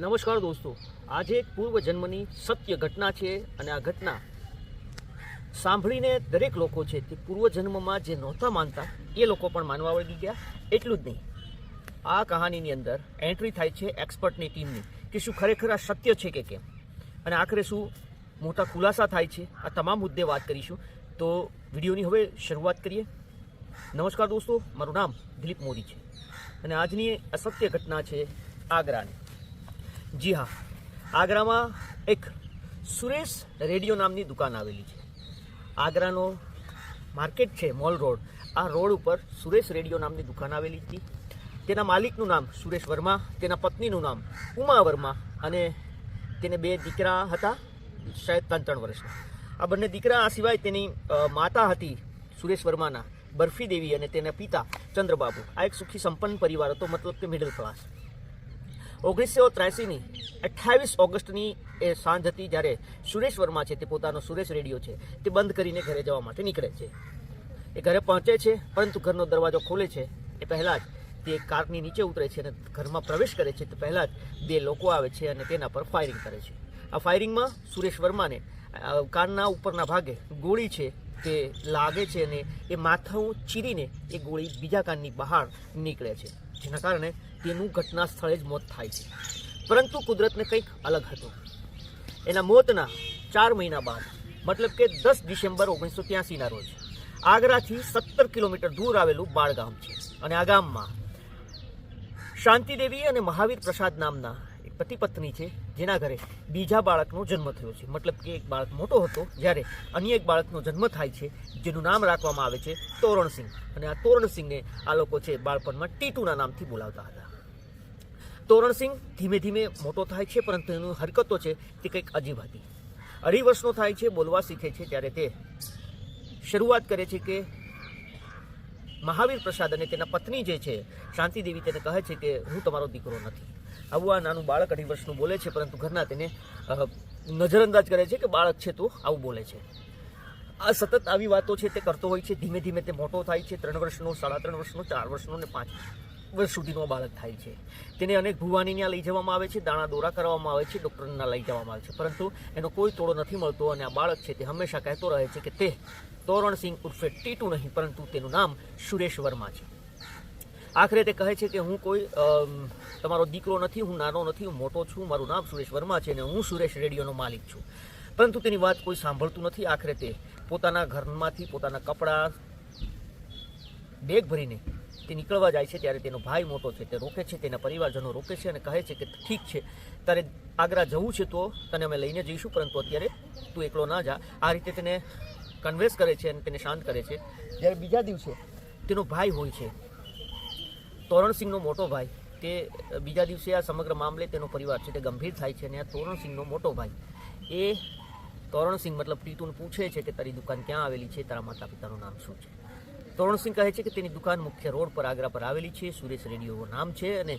નમસ્કાર દોસ્તો. આજે એક પૂર્વ જન્મની સત્ય ઘટના છે અને આ ઘટના સાંભળીને દરેક લોકો છે તે પૂર્વ જન્મમાં જે નહોતા માનતા, એ લોકો પણ માનવા વળી ગયા. એટલું જ નહીં. આ કહાનીની અંદર એન્ટ્રી થાય છે એક્સપર્ટની ટીમની કે શું ખરેખર આ સત્ય છે કે કેમ? અને આખરે શું મોટા ખુલાસા થાય છે? આ તમામ મુદ્દે વાત કરીશું. તો વિડીયોની હવે શરૂઆત કરીએ. નમસ્કાર દોસ્તો, મારું નામ દિલીપ મોદી છે. અને આજની અસત્ય ઘટના છે આગ્રાની. જી હા. આગ્રામાં એક સુરેશ રેડિયો નામની દુકાન આવેલી છે. આગ્રાનો માર્કેટ છે, મોલ રોડ. આ રોડ ઉપર સુરેશ રેડિયો નામની દુકાન આવેલી હતી. તેના માલિકનું નામ સુરેશ વર્મા, તેના પત્નીનું નામ ઉમા વર્મા અને તેને બે દીકરા હતા, શાયદ ત્રણ ત્રણ વર્ષના. આ બંને દીકરા આ સિવાય તેની માતા હતી સુરેશ વર્માના, બર્ફી દેવી અને તેના પિતા ચંદ્રબાબુ. આ એક સુખી સંપન્ન પરિવાર હતો, મતલબ કે મિડલ ક્લાસ ઓગણીસો ત્ર્યાસીની અઠ્ઠાવીસ ઓગસ્ટની એ સાંજ હતી જ્યારે સુરેશ વર્મા છે તે પોતાનો સુરેશ રેડિયો છે તે બંધ કરીને ઘરે જવા માટે નીકળે છે. એ ઘરે પહોંચે છે, પરંતુ ઘરનો દરવાજો ખોલે છે. એ પહેલાં જ તે કારની નીચે ઉતરે છે અને ઘરમાં પ્રવેશ કરે છે. તો પહેલાં જ બે લોકો આવે છે અને તેના પર ફાયરિંગ કરે છે. આ ફાયરિંગમાં સુરેશ વર્માને કારના ઉપરના ભાગે ગોળી છે તે લાગે છે અને એ માથું ચીરીને એ ગોળી બીજા કાનની બહાર નીકળે છે. જેના કારણે તેનું ઘટના સ્થળે જ મોત થાય છે. પરંતુ કુદરતને કંઈક અલગ હતું. એના મોતના ચાર મહિના બાદ, મતલબ કે દસ ડિસેમ્બર ઓગણીસો ત્યાસીના રોજ, આગ્રાથી સત્તર કિલોમીટર દૂર આવેલું બાળગામ છે. અને આ ગામમાં શાંતિદેવી અને મહાવીર પ્રસાદ નામના એક પતિ પત્ની છે, જેના ઘરે બીજા બાળકનો જન્મ થયો છે. મતલબ કે એક બાળક મોટો હતો, જ્યારે અન્ય એક બાળકનો જન્મ થાય છે, જેનું નામ રાખવામાં આવે છે તોરણસિંહ. અને આ તોરણસિંહને આ લોકો છે બાળપણમાં ટીટુના નામથી બોલાવતા હતા. તોરણસિંહ ધીમે ધીમે મોટો થાય છે, પરંતુ એની હરકતો છે તે કંઈક અજીબ હતી. અઢી વર્ષનો થાય છે, બોલવા શીખે છે ત્યારે તે શરૂઆત કરે છે કે મહાવીર પ્રસાદ અને તેના પત્ની જે છે શાંતિદેવી તેને કહે છે કે હું તમારો દીકરો નથી. આવું આ નાનું બાળક અઢી વર્ષનું બોલે છે, પરંતુ ઘરના તેને નજરઅંદાજ કરે છે કે બાળક છે તો આવું બોલે છે. આ સતત આવી વાતો છે તે કરતો હોય છે, ધીમે ધીમે તે મોટો થાય છે, ત્રણ વર્ષનો, સાડા ત્રણ વર્ષનો, ચાર વર્ષનો ને પાંચ વર્ષ સુધીનો બાળક થાય છે. તેને અનેક ભુવાની ત્યાં લઈ જવામાં આવે છે, દાણા દોરા કરવામાં આવે છે, ડૉક્ટરના લઈ જવામાં આવે છે. પરંતુ એનો કોઈ તોડો નથી મળતો અને આ બાળક છે તે હંમેશા કહેતો રહે છે કે તે તોરણસિંહ ઉર્ફે ટીટુ નહીં, પરંતુ તેનું નામ સુરેશ વર્મા છે. આખરે તે કહે છે કે હું કોઈ તમારો દીકરો નથી, હું નાનો નથી, હું મોટો છું, મારું નામ સુરેશ વર્મા છે અને હું સુરેશ રેડિયોનો માલિક છું. પરંતુ તેની વાત કોઈ સાંભળતું નથી. આખરે તે પોતાના ઘરમાંથી પોતાના કપડાં, બેગ ભરીને તે નીકળવા જાય છે ત્યારે તેનો ભાઈ મોટો છે તે રોકે છે તેના પરિવારજનો રોકે છે અને કહે છે કે ઠીક છે તારે આગ્રા જવું છે તો તને અમે લઈને જઈશું પરંતુ અત્યારે તું એકલો ના જા. આ રીતે તેને કન્વેન્સ કરે છે અને તેને શાંત કરે છે. જ્યારે બીજા દિવસે તેનો ભાઈ હોય છે તોરણસિંહનો મોટો ભાઈ તે બીજા દિવસે આ સમગ્ર મામલે તેનો પરિવાર છે તે ગંભીર થાય છે અને આ તોરણસિંહનો મોટો ભાઈ એ તોરણસિંહ મતલબ ટીટુને પૂછે છે કે તારી દુકાન ક્યાં આવેલી છે તારા માતા પિતાનું નામ શું છે? તોરણસિંહ કહે છે કે તેની દુકાન મુખ્ય રોડ પર આગ્રા પર આવેલી છે. સુરેશ રેડિયોનું નામ છે અને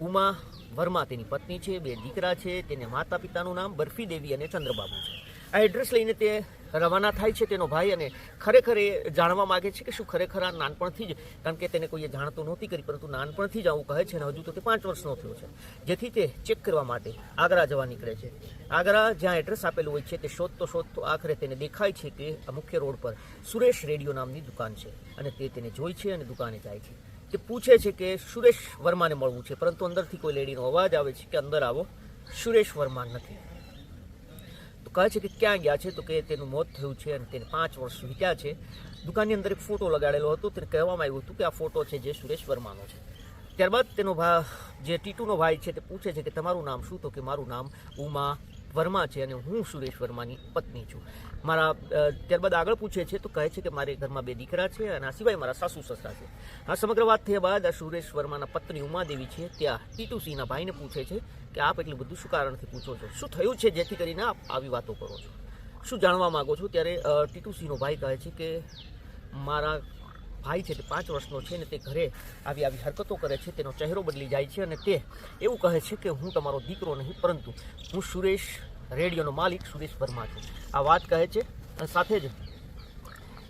ઉમા વર્મા તેની પત્ની છે. બે દીકરા છે. તેને માતા પિતાનું નામ બર્ફી દેવી અને ચંદ્રબાબુ છે. આ એડ્રેસ લઈને તે રવાના થાય છે તેનો ભાઈ અને ખરેખર એ જાણવા માગે છે કે શું ખરેખર આ નાનપણથી જ, કારણ કે તેને કોઈએ જાણતું નહોતી કરી, પરંતુ નાનપણથી જ આવું કહે છે અને હજુ તો તે પાંચ વર્ષનો થયો છે. જેથી તે ચેક કરવા માટે આગ્રા જવા નીકળે છે. આગ્રા જ્યાં એડ્રેસ આપેલું હોય છે તે શોધતો શોધતો આખરે તેને દેખાય છે કે મુખ્ય રોડ પર સુરેશ રેડિયો નામની દુકાન છે અને તે તેને જોઈ છે અને દુકાને જાય છે. તે પૂછે છે કે સુરેશ વર્માને મળવું છે, પરંતુ અંદરથી કોઈ લેડીનો અવાજ આવે છે કે અંદર આવો, સુરેશ વર્મા નથી. કહે છે કે ક્યાં ગયા છે તો કે તેનું મોત થયું છે અને તેને પાંચ વર્ષ વીત્યા છે. દુકાનની અંદર એક ફોટો લગાડેલો હતો. તેને કહેવામાં આવ્યું હતું કે આ ફોટો છે જે સુરેશ વર્માનો છે. ત્યારબાદ તેનો ભા, જે ટીટુનો ભાઈ છે તે પૂછે છે કે તમારું નામ શું? તો કે મારું નામ ઉમા વર્મા છે અને હું સુરેશ વર્માની પત્ની છું. મારા ત્યારબાદ આગળ પૂછે છે તો કહે છે કે મારે ઘરમાં બે દીકરા છે અને આ સિવાય મારા સાસુ સસરા છે. આ સમગ્ર વાત થયા બાદ આ સુરેશ વર્માના પત્ની ઉમાદેવી છે ત્યાં ટીટુસિંહના ભાઈને પૂછે છે કે આપ એટલું બધું શું કારણથી પૂછો છો? શું થયું છે જેથી કરીને આપ આવી વાતો કરો છો? શું જાણવા માગો છો? ત્યારે ટીટુસિંહનો ભાઈ કહે છે કે મારા ભાઈ છે તે પાંચ વર્ષનો છે ને તે ઘરે આવી આવી હરકતો કરે છે, તેનો ચહેરો બદલી જાય છે અને તે એવું કહે છે કે હું તમારો દીકરો નહીં, પરંતુ હું સુરેશ રેડિયોનો માલિક સુરેશ વર્મા છું. આ વાત કહે છે અને સાથે જ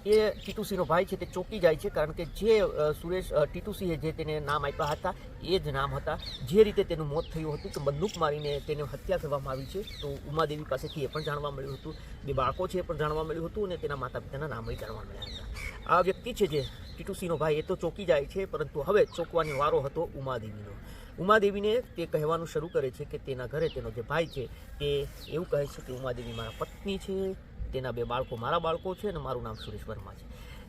એ ટીટુસીનો ભાઈ છે તે ચોંકી જાય છે કારણ કે જે સુરેશ ટીટુસીએ જે તેને નામ આપ્યા હતા, એ જ નામ હતા. જે રીતે તેનું મોત થયું હતું કે બંદૂક મારીને તેને હત્યા કરવામાં આવી છે, તો ઉમાદેવી પાસેથી એ પણ જાણવા મળ્યું હતું. બે બાળકો છે એ પણ જાણવા મળ્યું હતું અને તેના માતા પિતાના નામ જાણવા મળ્યા હતા. આ વ્યક્તિ છે જે ટીટુસીનો ભાઈ, એ તો ચોંકી જાય છે, પરંતુ હવે ચોંકવાનો વારો હતો ઉમાદેવીનો. ઉમાદેવીને તે કહેવાનું શરૂ કરે છે કે તેના ઘરે તેનો જે ભાઈ છે, તે એવું કહે છે કે ઉમાદેવી મારા પત્ની છે, તેના બે બાળકો મારા બાળકો છે અને મારું નામ સુરેશ વર્મા છે.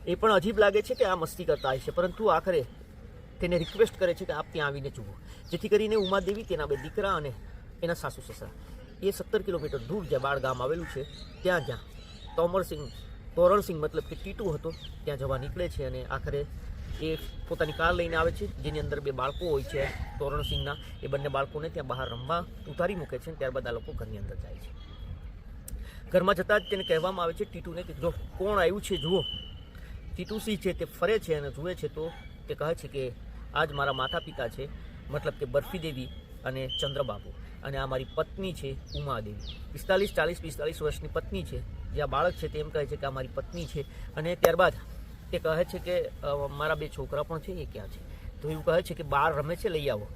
એ પણ અજીબ લાગે છે કે આ મસ્તી કરતા હોય છે, પરંતુ આખરે તેને રિક્વેસ્ટ કરે છે કે આપ ત્યાં આવીને જુઓ. જેથી કરીને ઉમાદેવી તેના બે દીકરા અને એના સાસુ સસરા. એ સત્તર કિલોમીટર દૂર જ્યાં બાળ ગામ આવેલું છે, ત્યાં જ્યાં તોમરસિંહ તોરણસિંહ મતલબ કે ટીટુ હતો, ત્યાં જવા નીકળે છે અને આખરે એ પોતાની કાર લઈને આવે છે, જેની અંદર બે બાળકો હોય છે તોરણસિંહના એ બંને બાળકોને ત્યાં બહાર રમવા ઉતારી મૂકે છે ત્યારબાદ આ લોકો ઘરની અંદર જાય છે. ઘરમાં જતાં જ તેને કહેવામાં આવે છે ટીટુને કે જો કોણ આવ્યું છે, જુઓ. ટીટુસી છે તે ફરે છે અને જુએ છે તો તે કહે છે કે આજ મારા માતા પિતા છે, મતલબ કે બરફી દેવી અને ચંદ્રબાબુ. અને આ મારી પત્ની છે, ઉમાદેવી. પિસ્તાલીસ ચાલીસ પિસ્તાલીસ વર્ષની પત્ની છે જે બાળક છે તે એમ કહે છે કે આ મારી પત્ની છે. અને ત્યારબાદ તે કહે છે કે મારા બે છોકરા પણ છે, એ ક્યાં છે? તો એવું કહે છે કે, બહાર રમે છે, લઈ આવો.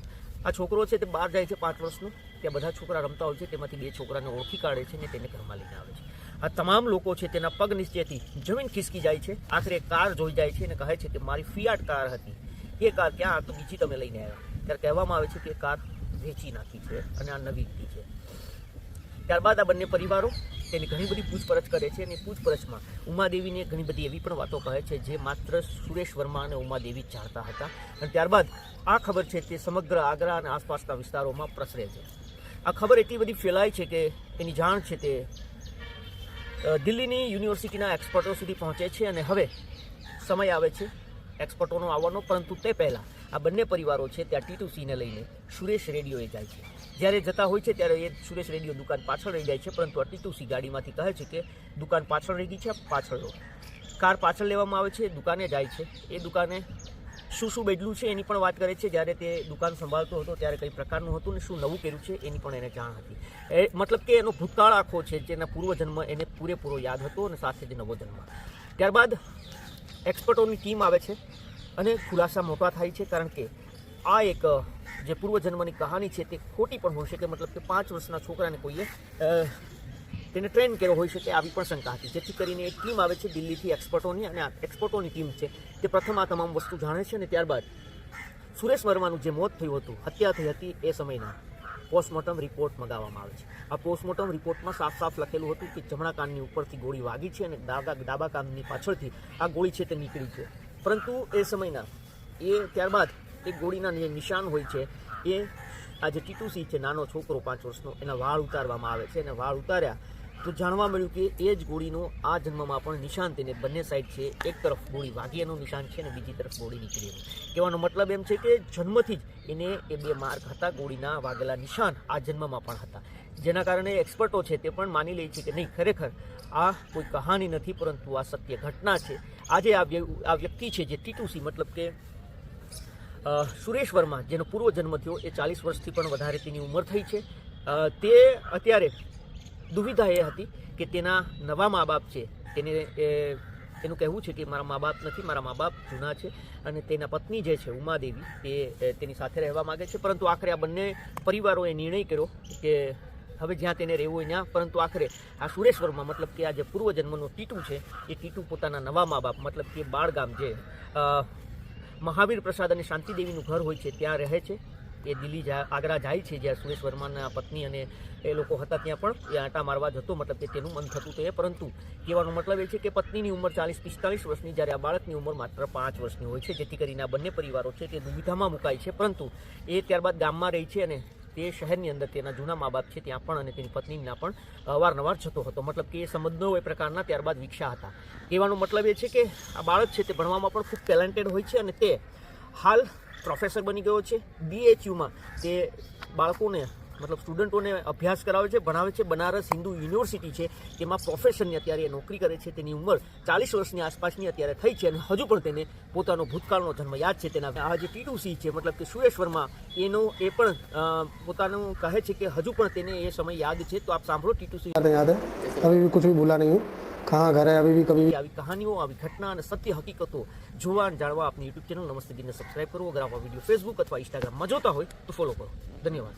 આ છોકરો છે તે બહાર જાય છે પાંચ વર્ષનો. ત્યાં બધા છોકરા રમતા હોય છે, તેમાંથી બે છોકરાને ઓળખી કાઢે છે અને તેને ઘરમાં લઈને આવે છે. આ તમામ લોકો છે તેના પગ નીચેથી જમીન ખિસકી જાય છે. આખરે કાર જોઈ જાય છે અને કહે છે કે, મારી ફિયાટ કાર હતી. એ કાર ક્યાં? તો બીજી તમે લઈને આવ્યા. ત્યારે કહેવામાં આવે છે કે કાર વેચી નાખી છે અને આ નવી છે. ત્યારબાદ આ બંને પરિવારો તેની ઘણી બધી પૂછપરછ કરે છે અને પૂછપરછમાં ઉમાદેવીને ઘણી બધી એવી પણ વાતો કહે છે જે માત્ર સુરેશ વર્મા અને ઉમાદેવી જાણતા હતા. અને ત્યારબાદ આ ખબર છે તે સમગ્ર આગ્રા અને આસપાસના વિસ્તારોમાં પ્રસરે છે. આ ખબર એટલી બધી ફેલાય છે કે તેની જાણ છે તે દિલ્હીની યુનિવર્સિટીના એક્સપર્ટો સુધી પહોંચે છે અને હવે સમય આવે છે એક્સપર્ટોનો આવવાનો, પરંતુ તે પહેલાં આ બંને પરિવારો છે ત્યાં ટીટુસીને લઈને સુરેશ રેડિયોએ જાય છે. જ્યારે જતા હોય છે ત્યારે એ સુરેશ રેડિયો દુકાન પાછળ રહી જાય છે, પરંતુ આ ટીટુસી ગાડીમાંથી કહે છે કે દુકાન પાછળ રહી ગઈ છે પાછળ કાર પાછળ લેવામાં આવે છે, દુકાને જાય છે. એ દુકાને શું શું બેડલું છે એની પણ વાત કરે છે. જ્યારે તે દુકાન સંભાળતો હતો ત્યારે કઈ પ્રકારનું હતું ને શું નવું કર્યું છે એની પણ એને જાણ હતી. એ મતલબ કે એનો ભૂતકાળ આખો છે, જેના પૂર્વજન્મ એને પૂરેપૂરો યાદ હતો અને સાથે જ નવો જન્મ. ત્યારબાદ એક્સપર્ટોની ટીમ આવે છે. અને ખુલાસા મોટા થાય છે કારણ કે આ એક જે પૂર્વજન્મની કહાની છે તે ખોટી પણ હોઈ શકે, મતલબ કે પાંચ વર્ષના છોકરાને કોઈએ તેને ટ્રેન કર્યો હોઈ શકે આવી પણ શંકા હતી. જેથી કરીને એક ટીમ આવે છે દિલ્હીથી એક્સપર્ટોની અને આ એક્સપર્ટોની ટીમ છે તે પ્રથમ આ તમામ વસ્તુ જાણે છે અને ત્યારબાદ સુરેશ વર્માનું જે મોત થયું હતું, હત્યા થઈ હતી એ સમયના પોસ્ટમોર્ટમ રિપોર્ટ મંગાવવામાં આવે છે. આ પોસ્ટમોર્ટમ રિપોર્ટમાં સાફ સાફ લખેલું હતું કે જમણા કાનની ઉપરથી ગોળી વાગી છે અને ડાબા ડાબા કાનની પાછળથી આ ગોળી છે તે નીકળી છે પરંતુ એ સમયના, એ ત્યારબાદ એ ગોળીના જે નિશાન હોય છે, એ આ જે ટીટુસી છે, નાનો છોકરો પાંચ વર્ષનો, એના વાળ ઉતારવામાં આવે છે. અને વાળ ઉતાર્યા તો જાણવા મળ્યું કે એ જ ગોળીનો આ જન્મમાં પણ નિશાન તેને બંને સાઈડ છે. એક તરફ ગોળી વાગી એનું નિશાન છે અને બીજી તરફ ગોળી નીકળી કહેવાનો મતલબ એમ છે કે જન્મથી જ એને એ બે માર્ક હતા, ગોળીના વાગેલા નિશાન આ જન્મમાં પણ હતા. જેના કારણે એક્સપર્ટો છે તે પણ માની લે છે કે નહીં, ખરેખર આ કોઈ કહાની નથી, પરંતુ આ સત્ય ઘટના છે. આજે આ વ્યક્તિ છે જે ટીટુસી મતલબ કે સુરેશ વર્મા, જેનો પૂર્વ જન્મ થયો, એ ચાલીસ વર્ષથી પણ વધારે તેની ઉંમર થઈ છે. તે અત્યારે દુવિધા એ હતી કે તેના નવા મા બાપ છે. તેને એનું કહેવું છે કે મારા મા બાપ નથી મારા મા બાપ જૂના છે અને તેના પત્ની જે છે ઉમાદેવી એ, તેની સાથે રહેવા માગે છે. પરંતુ આખરે આ બંને પરિવારોએ નિર્ણય કર્યો કે હવે જ્યાં તેને રહેવું હોય ત્યાં પરંતુ આખરે આ સુરેશ્વરમાં મતલબ કે આ જે પૂર્વજન્મનો ટીટુ છે એ ટીટુ પોતાના નવા મા બાપ મતલબ કે બાળગામ જે મહાવીર પ્રસાદ અને શાંતિદેવીનું ઘર હોય છે ત્યાં રહે છે. એ દિલ્હી જા, આગ્રા જાય છે જ્યાં સુરેશ વર્માના પત્ની અને એ લોકો હતા ત્યાં પણ એ આંટા મારવા જતો, મતલબ કે તેનું મન થતું તો પરંતુ કહેવાનો મતલબ એ છે કે પત્નીની ઉંમર ચાલીસ પિસ્તાલીસ વર્ષની, જ્યારે આ બાળકની ઉંમર માત્ર પાંચ વર્ષની હોય છે, જેથી કરીને આ બંને પરિવારો છે તે દુવિધામાં મુકાય છે, પરંતુ એ ત્યારબાદ ગામમાં રહી છે અને તે શહેરની અંદર તેના જૂના મા બાપ છે ત્યાં પણ અને તેની પત્નીના પણ અવારનવાર જતો હતો. મતલબ કે એ સંબંધો એ પ્રકારના ત્યારબાદ વિકસ્યા હતા. કહેવાનો મતલબ એ છે કે આ બાળક છે તે ભણવામાં પણ ખૂબ ટેલેન્ટેડ હોય છે અને તે હાલ પ્રોફેસર બની ગયો છે. બીએચયુમાં તે બાળકોને મતલબ સ્ટુડન્ટોને અભ્યાસ કરાવે છે ભણાવે છે બનારસ હિન્દુ યુનિવર્સિટી છે તેમાં પ્રોફેશનની અત્યારે એ નોકરી કરે છે તેની ઉંમર ચાલીસ વર્ષની આસપાસની અત્યારે થઈ છે અને હજુ પણ તેને પોતાનો ભૂતકાળનો જન્મ યાદ છે તેના આ જે ટી ટુ સી છે મતલબ કે સુરેશ વર્મા એનો એ પણ અ, પોતાનું કહે છે કે હજુ પણ તેને એ સમય યાદ છે તો આપ સાંભળો ટી ટુ સી याद है याद है अभी भी कुछ भी भूला नहीं हूँ कहाँ घर है अभी भी कभी भी આવી કહાનીઓ આવી ઘટના અને સત્ય હકીકતો જોવા અને જાણવા આપની યુટ્યુબ ચેનલ નમસ્તે દિનને સબસ્ક્રાઇબ કરો અગર આપ આ વિડીયો ફેસબુક અથવા ઇન્સ્ટાગ્રામમાં જોતા હોય તો ફોલો કરો ધન્યવાદ